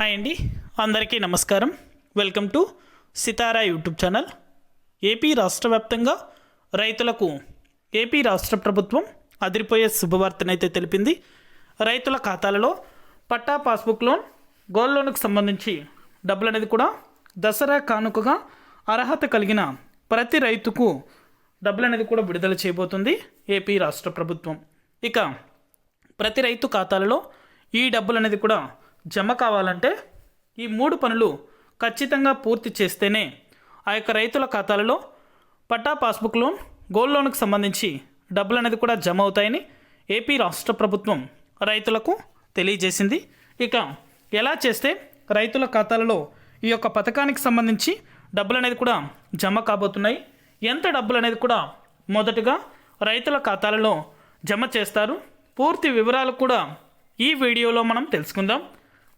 Hi అండి. అందరికీ నమస్కారం. Welcome to Sitara YouTube channel. AP రాష్ట్ర వ్యాప్తంగా రైతులకు ఏపీ రాష్ట్ర ప్రభుత్వం అదిరిపోయే శుభవార్తనైతే తెలిపింది. రైతుల ఖాతాలలో పట్టా పాస్బుక్ లోన్ గోల్డ్ లోన్కు సంబంధించి డబ్బులు అనేది కూడా దసరా కానుకగా అర్హత కలిగిన ప్రతి రైతుకు డబ్బులు అనేది కూడా విడుదల చేయబోతుంది ఏపీ రాష్ట్ర ప్రభుత్వం. ఇక ప్రతి రైతు ఖాతాలలో ఈ డబ్బులు అనేది కూడా జమ కావాలంటే ఈ మూడు పనులు ఖచ్చితంగా పూర్తి చేస్తేనే ఆ యొక్క రైతుల ఖాతాలలో పట్టా పాస్బుక్ లోన్ గోల్డ్ లోన్కి సంబంధించి డబ్బులు అనేది కూడా జమ అవుతాయని ఏపీ రాష్ట్ర ప్రభుత్వం రైతులకు తెలియజేసింది. ఇక ఎలా చేస్తే రైతుల ఖాతాలలో ఈ యొక్క పథకానికి సంబంధించి డబ్బులు అనేది కూడా జమ కాబోతున్నాయి? ఎంత డబ్బులు అనేది కూడా మొదటగా రైతుల ఖాతాలలో జమ చేస్తారు? పూర్తి వివరాలు కూడా ఈ వీడియోలో మనం తెలుసుకుందాం.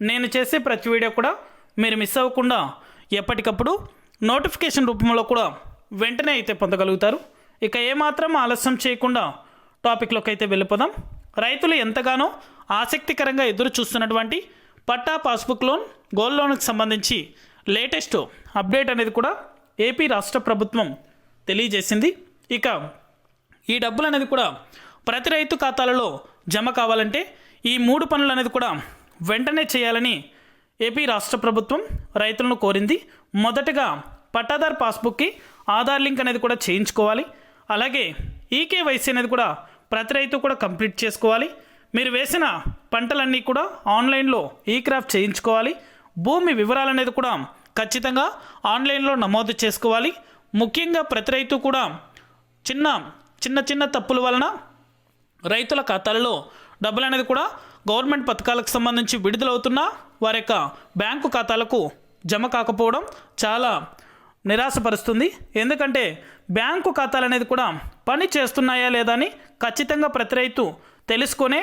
నేను చేసే ప్రతి వీడియో కూడా మీరు మిస్ అవ్వకుండా ఎప్పటికప్పుడు నోటిఫికేషన్ రూపంలో కూడా వెంటనే అయితే పొందగలుగుతారు. ఇక ఏమాత్రం ఆలస్యం చేయకుండా టాపిక్లోకి అయితే వెళ్ళిపోదాం. రైతులు ఎంతగానో ఆసక్తికరంగా ఎదురు చూస్తున్నటువంటి పట్టా పాస్బుక్ లోన్ గోల్డ్ లోన్కి సంబంధించి లేటెస్ట్ అప్డేట్ అనేది కూడా ఏపీ రాష్ట్ర ప్రభుత్వం తెలియజేసింది. ఇక ఈ డబ్బులు అనేది కూడా ప్రతి రైతు ఖాతాలలో జమ కావాలంటే ఈ మూడు పనులు అనేది కూడా వెంటనే చేయాలని ఏపీ రాష్ట్ర ప్రభుత్వం రైతులను కోరింది. మొదటగా పట్టాదార్ పాస్బుక్కి ఆధార్ లింక్ అనేది కూడా చేయించుకోవాలి. అలాగే ఈకేవైసీ అనేది కూడా ప్రతి రైతు కూడా కంప్లీట్ చేసుకోవాలి. మీరు వేసిన పంటలన్నీ కూడా ఆన్లైన్లో ఈ క్రాఫ్ట్ చేయించుకోవాలి. భూమి వివరాలు అనేది కూడా ఖచ్చితంగా ఆన్లైన్లో నమోదు చేసుకోవాలి. ముఖ్యంగా ప్రతి రైతు కూడా చిన్న చిన్న చిన్న తప్పుల వలన రైతుల ఖాతాలలో డబ్బులు అనేది కూడా గవర్నమెంట్ పథకాలకు సంబంధించి విడుదలవుతున్నా వారి యొక్క బ్యాంకు ఖాతాలకు జమ కాకపోవడం చాలా నిరాశపరుస్తుంది. ఎందుకంటే బ్యాంకు ఖాతాలు అనేది కూడా పని చేస్తున్నాయా లేదా అని ఖచ్చితంగా ప్రతి రైతు తెలుసుకొనే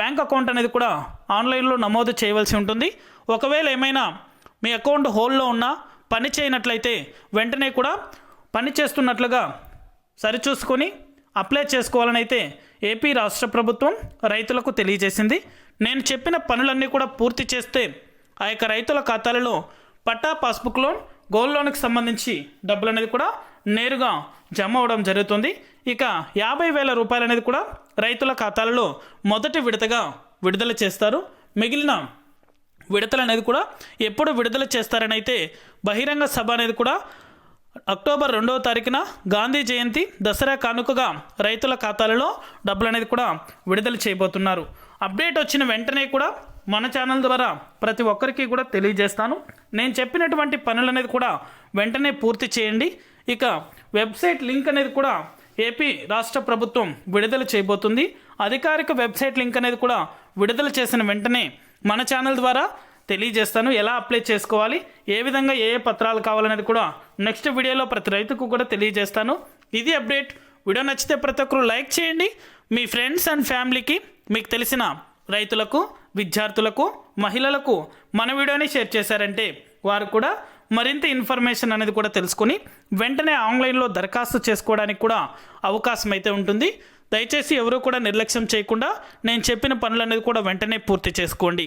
బ్యాంక్ అకౌంట్ అనేది కూడా ఆన్లైన్లో నమోదు చేయవలసి ఉంటుంది. ఒకవేళ ఏమైనా మీ అకౌంట్ హోల్లో ఉన్నా పని చేయనట్లయితే వెంటనే కూడా పని చేస్తున్నట్లుగా సరిచూసుకొని అప్లై చేసుకోవాలని అయితే ఏపీ రాష్ట్ర ప్రభుత్వం రైతులకు తెలియజేసింది. నేను చెప్పిన పనులన్నీ కూడా పూర్తి చేస్తే ఆ యొక్క రైతుల ఖాతాలలో పట్టా పాస్బుక్ లోన్ గోల్డ్ లోన్కి సంబంధించి డబ్బులు అనేది కూడా నేరుగా జమ అవడం జరుగుతుంది. ఇక యాభై వేల రూపాయలు అనేది కూడా రైతుల ఖాతాలలో మొదటి విడతగా విడుదల చేస్తారు. మిగిలిన విడతలు అనేది కూడా ఎప్పుడు విడుదల చేస్తారని అయితే బహిరంగ సభ అనేది కూడా అక్టోబర్ రెండవ తారీఖున గాంధీ జయంతి దసరా కానుకగా రైతుల ఖాతాలలో డబ్బులు అనేది కూడా విడుదల చేయబోతున్నారు. అప్డేట్ వచ్చిన వెంటనే కూడా మన ఛానల్ ద్వారా ప్రతి ఒక్కరికి కూడా తెలియజేస్తాను. నేను చెప్పినటువంటి పనులు అనేది కూడా వెంటనే పూర్తి చేయండి. ఇక వెబ్సైట్ లింక్ అనేది కూడా ఏపీ రాష్ట్ర ప్రభుత్వం విడుదల చేయబోతుంది. అధికారిక వెబ్సైట్ లింక్ అనేది కూడా విడుదల చేసిన వెంటనే మన ఛానల్ ద్వారా తెలియజేస్తాను. ఎలా అప్లై చేసుకోవాలి? ఏ విధంగా ఏ ఏ పత్రాలు కావాలనేది కూడా నెక్స్ట్ వీడియోలో ప్రతి రైతుకు కూడా తెలియజేస్తాను. ఇది అప్డేట్. వీడియో నచ్చితే ప్రతి ఒక్కరు లైక్ చేయండి. మీ ఫ్రెండ్స్ అండ్ ఫ్యామిలీకి మీకు తెలిసిన రైతులకు విద్యార్థులకు మహిళలకు మన వీడియోని షేర్ చేశారంటే వారు కూడా మరింత ఇన్ఫర్మేషన్ అనేది కూడా తెలుసుకొని వెంటనే ఆన్లైన్లో దరఖాస్తు చేసుకోవడానికి కూడా అవకాశం అయితే ఉంటుంది. దయచేసి ఎవరు కూడా నిర్లక్ష్యం చేయకుండా నేను చెప్పిన పనులు అనేది కూడా వెంటనే పూర్తి చేసుకోండి.